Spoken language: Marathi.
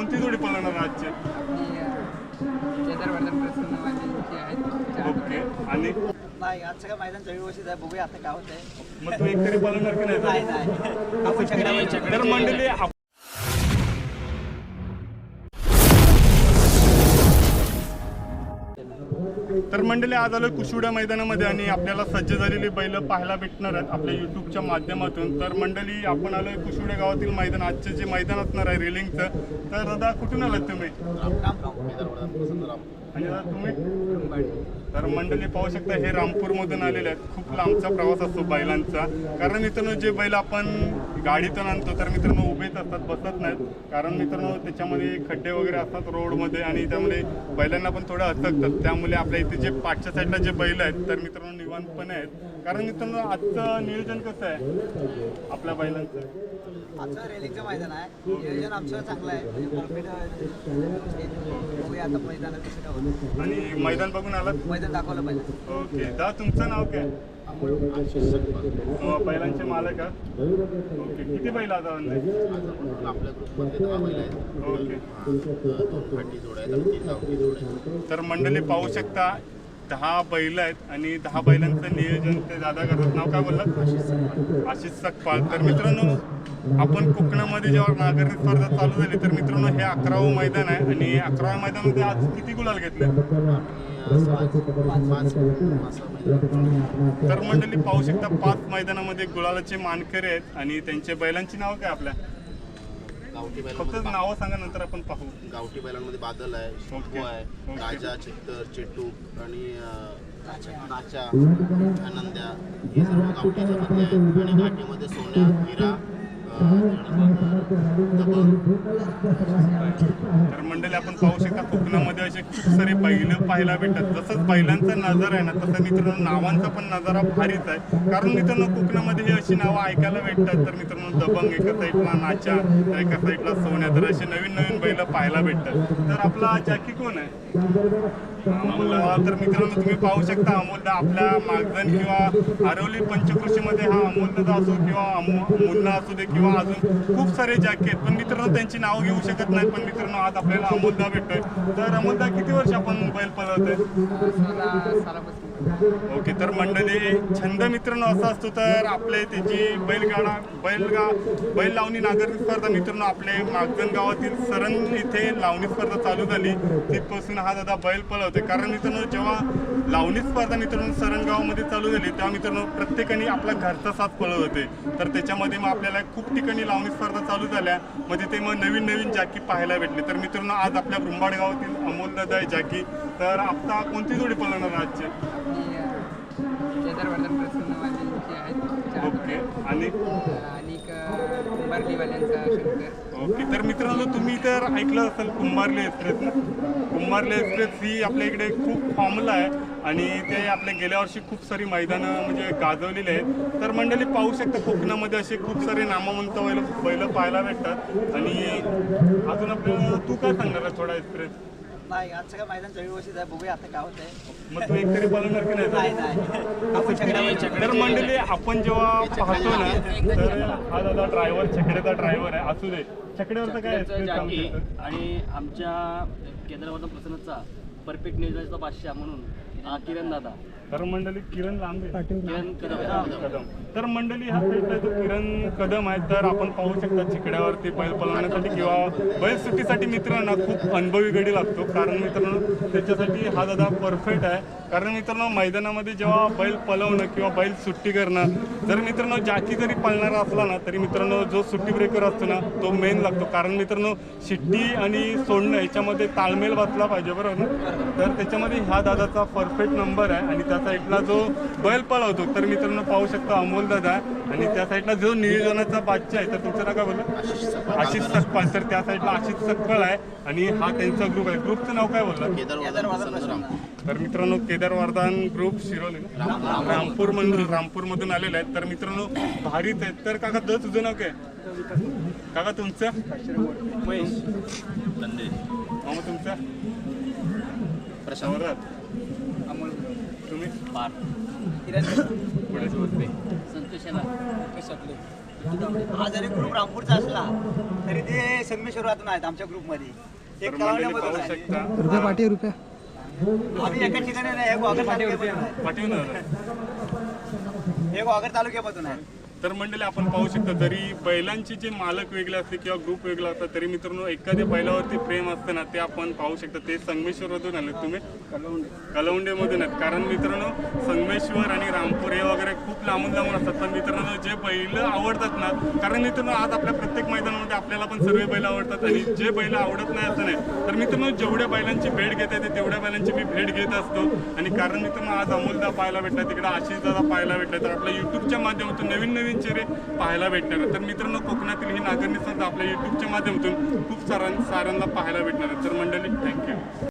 कोणती जोडी पळणार आजची? ओके. आणि? नाही आजचं काय मैदान व्यवस्थित आहे बघूया आता काय होतंय. मग तू एकतरी पळणार की नाही? तर मंडळी तर मंडळी आज आलो कुशिवड्या मैदानामध्ये आणि आपल्याला सज्ज झालेली बैल पाहायला भेटणार आहेत आपल्या युट्यूबच्या माध्यमातून तर मंडळी आपण आलोय कुशिवड्या गावातील मैदान आजचे जे मैदान असणार आहे रेलिंगचं तर दादा कुठून आलात तुम्ही आणि दादा तुम्ही तर मंडळी पाहू शकता हे रामपूरमधून आलेले आहेत. खूप लांबचा प्रवास असतो बैलांचा. कारण मित्रांनो जे बैल आपण गाडीतून आणतो तर मित्रांनो उभेच असतात बसत नाहीत. कारण मित्रांनो त्याच्यामध्ये खड्डे वगैरे असतात रोडमध्ये आणि त्यामुळे बैलांना पण थोडं अचकतात त्यामुळे आपल्या इथे जे पाठच्या साईडला जे बैल आहेत तर मित्रांनो निवांतपणे आहेत. कारण मित्रांनो आजचं नियोजन कसं आहे आपल्या बैलांचं? आजचं रेलिंगचं मैदान आहे. नियोजन आमचं चांगलं आहे. म्हणजे आणि मैदान बघून आलात? मैदान दाखवलं पाहिजे. ओके दा तुमचं नाव काय? अ, बैलांचे मालक ओके किती बैल आता आणले? आपल्या ग्रुपमध्ये दहा बैल आहेत. ओके दोन फाटी जोड्या आहेत आणि तीन गावठी जोड्या आहेत. तर मंडळी पाहू शकता दहा बैल आहेत आणि दहा बैलांचं नियोजन ते दादा करतात. नाव काय बोललात? आशिष सकपाळ. तर मित्रांनो आपण कोकणामध्ये जेव्हा नागरिक स्पर्धा चालू झाली तर मित्रांनो हे अकरावं मैदान आहे आणि अकराव्या मैदानामध्ये आज किती गुलाल घेतले? तर मंडळी पाहू शकता पाच मैदानामध्ये गुलालाचे मानकरी आहेत आणि त्यांचे बैलांची नावं काय आपल्या? गावठी फक्त बैलांमध्ये नावं सांगा नंतर आपण पाहू गावठी बैलांमध्ये बादल आहे. शंभू आहे ओके. राजा चित्तर चेटूक आणि अं, नाचा आनंद्या हे सर्व गावठी याच्यामधले आहेत आणि घाटीमध्ये सोन्या हिरा अं, त्यानंतर दबंग तर मंडळी आपण पाहू शकता सारे बैल पाहायला भेटतात तसंच बैलांचा नजर आहे ना तसं मित्रांनो नावांचा पण नजारा भारीच आहे. कारण मित्रांनो कोकणामध्ये ही अशी नावं ऐकायला भेटतात. तर मित्रांनो दबंग एका साईडला नाचा तर एका साईडला सोन्या तर असे नवीन नवीन बैल पाहायला भेटतात. तर आपला जॅकी कोण आहे? अमोल तर मित्रांनो तुम्ही पाहू शकता अमोलदा आपल्या मागजन किंवा आरवली पंचकृषीमध्ये हा अमोलदा असो किंवा अमो- असू दे किंवा अजून खूप सारे जॅकी आहेत पण मित्रांनो त्यांची नावं घेऊ शकत नाही पण मित्रांनो आज आपल्याला अमोलदा भेटतोय. तर अमोलदा किती वर्ष आपण बैल पळवतोय? ओके तर मंडळी छंद मित्रांनो असा असतो तर आपले त्याची बैलगाडा बैलगा बैल लावणी नागरिक स्पर्धा मित्रांनो आपले मागजण गावातील सरण इथे लावणी स्पर्धा चालू झाली. तिथपासून हा दादा बैल पळवतो कारण मित्रांनो जेव्हा लावणी स्पर्धा मित्रांनो सरणगावामध्ये चालू झाली तेव्हा मित्रांनो प्रत्येकाने आपला घरचा साथ पळत होते. तर त्याच्यामध्ये मग आपल्याला खूप ठिकाणी लावणी स्पर्धा चालू झाल्या. म्हणजे ते मग नवीन नवीन जॅकी पाहायला भेटले. तर मित्रांनो आज आपल्या ब्रुंबाड गावातील अमोल आहे जॅकी. तर आता कोणती जोडी पळवणार आजचे? केदारवर्धन आहेत ओके आणि आणि कुंभारलीवाल्यांचा शंकर. ओके. तर मित्रांनो तुम्ही तर ऐकलं असेल कुंभारले एक्सप्रेस. ना कुंभारले एक्सप्रेस ही आपल्या इकडे खूप फॉर्मला आहे आणि ते आपल्या गेल्या वर्षी खूप सारी मैदानं म्हणजे गाजवलेली आहेत. तर मंडळी पाहू शकता कोकणामध्ये असे खूप सारे नामवंत बैल बैल पाहायला भेटतात. आणि अजून आपल्याला तू काय सांगणार थोडा एक्सप्रेस? नाही मैदान व्यवस्थित आहे बघूया आता काय होतंय. मग तू एकतरी पळवणार की नाही? नाही नाही. आपण तर मंडळी आपण जेव्हा पाहतो ना तर हा दादा ड्रायव्हर छकड्याचा ड्रायव्हर आहे. असू दे. छकड्यावरचा काय जागी? आणि आमच्या केंद्रवर्धन प्रसन्नचा परफेक्ट नियोजनाचा बादशाह म्हणून. किरण दादा. तर मंडळी किरण लांबे. किरण कदम. कदम. तर मंडळी हा जो किरण कदम आहे तर आपण पाहू शकता चिकड्यावरती बैल पळवण्यासाठी किंवा बैल सुट्टीसाठी मित्रांना खूप अनुभवी गडी लागतो. कारण मित्रांनो त्याच्यासाठी हा दादा परफेक्ट आहे. कारण मित्रांनो मैदानामध्ये जेव्हा बैल पळवणं किंवा बैल सुट्टी करणं जर मित्रांनो जाकी जरी पळणारा असला ना तरी मित्रांनो जो सुट्टी ब्रेकर असतो ना तो मेन लागतो. कारण मित्रांनो शिट्टी आणि सोडणं याच्यामध्ये ताळमेल बसला पाहिजे बरोबर ना? तर त्याच्यामध्ये ह्या दादाचा परफेक्ट नंबर आहे आणि त्या साईडला जो बैल पळवतो तर मित्रांनो पाहू शकतो अमोल दादा. आणि त्या साईडला जो नियोजनाचा बादशाह आहे तर तुमचं नाव काय बोललं? आशिष सकपाळ तर त्या साईडला आशिष सकपाळ आहे आणि हा त्यांचा ग्रुप आहे. ग्रुपचं नाव काय बोललं? तर मित्रांनो केदारवर्धन ग्रुप शिरोली रामपूर मधून रामपूर मधून आलेले आहेत. तर मित्रांनो भारीच आहेत. तर काका द तुझं नाव काय? काका तुमचं? महेश. तुमचं? प्रशांत. अमोल तुम्ही? पार. किरण पुढे हा जरी ग्रुप रामपूरचा असला तरी ते संगमेश्वरातून आहेत आमच्या ग्रुपमध्ये. एक कळवण्यामधून रुपया पाठी रुपया. आम्ही एका ठिकाणी नाही एक वाघर तालुक्यामधून आहे एक वाघर तालुक्यामधून आहे तर मंडळी आपण पाहू शकता जरी बैलांचे जे मालक वेगळे असते किंवा ग्रुप वेगळा असतात तरी मित्रांनो एखाद्या बैलावरती प्रेम असतं ना ते आपण पाहू शकता. ते संगमेश्वरमधून आले तुम्ही. कलवंडेमधून आहेत कारण मित्रांनो संगमेश्वर आणि रामपूर हे वगैरे खूप लांबून लांबून असतात. पण मित्रांनो जे बैल आवडतात ना कारण मित्रांनो आज आपल्या प्रत्येक मैदानामध्ये आपल्याला पण सर्व बैल आवडतात आणि जे बैल आवडत नाही असं नाही. तर मित्रांनो जेवढ्या बैलांची भेट घेता येते तेवढ्या बैलांची मी भेट घेत असतो. आणि कारण मित्रांनो आज अमोलदा पाहायला भेटला तिकडे आशिष दादा पाहायला भेटला. तर आपल्या युट्यूबच्या माध्यमातून नवीन नवीन चेहरे पाहायला भेटणार आहेत. तर मित्रांनो कोकणातील ही नागरिक संस्था आपल्या युट्यूबच्या माध्यमातून खूप सारा साऱ्यांना पाहायला भेटणार आहे तर मंडळी थँक्यू